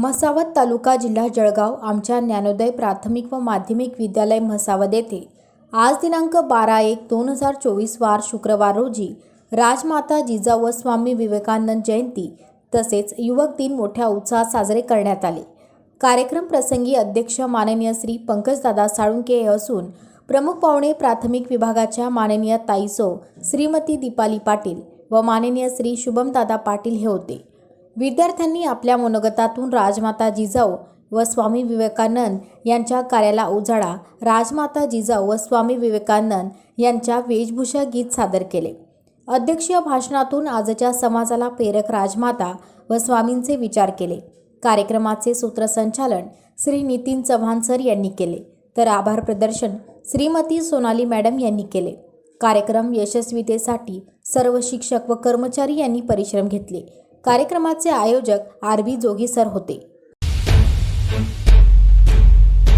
म्हसावत तालुका जिल्हा जळगाव आमच्या ज्ञानोदय प्राथमिक व माध्यमिक विद्यालय म्हसावत येथे. आज दिनांक बारा एक दोन हजार चोवीस वार शुक्रवार रोजी राजमाता जिजा व स्वामी विवेकानंद जयंती तसेच युवक दिन मोठ्या उत्साहात साजरे करण्यात आले. कार्यक्रम प्रसंगी अध्यक्ष माननीय श्री पंकजदादा साळुंके हे असून प्रमुख पाहुणे प्राथमिक विभागाच्या माननीय ताईसो श्रीमती दीपाली पाटील व माननीय श्री शुभमदादा पाटील हे होते. विद्यार्थ्यांनी आपल्या मनोगतातून राजमाता जिजाऊ व स्वामी विवेकानंद यांच्या कार्याला उजाळा. राजमाता जिजाऊ व स्वामी विवेकानंद यांच्या वेशभूषा गीत सादर केले. अध्यक्षीय भाषणातून आजच्या समाजाला प्रेरक राजमाता व स्वामींचे विचार केले. कार्यक्रमाचे सूत्रसंचालन श्री नितीन चव्हाण सर यांनी केले. तर आभार प्रदर्शन श्रीमती सोनाली मॅडम यांनी केले. कार्यक्रम यशस्वीतेसाठी सर्व शिक्षक व कर्मचारी यांनी परिश्रम घेतले. कार्यक्रमाचे आयोजक आर बी जोगी सर होते.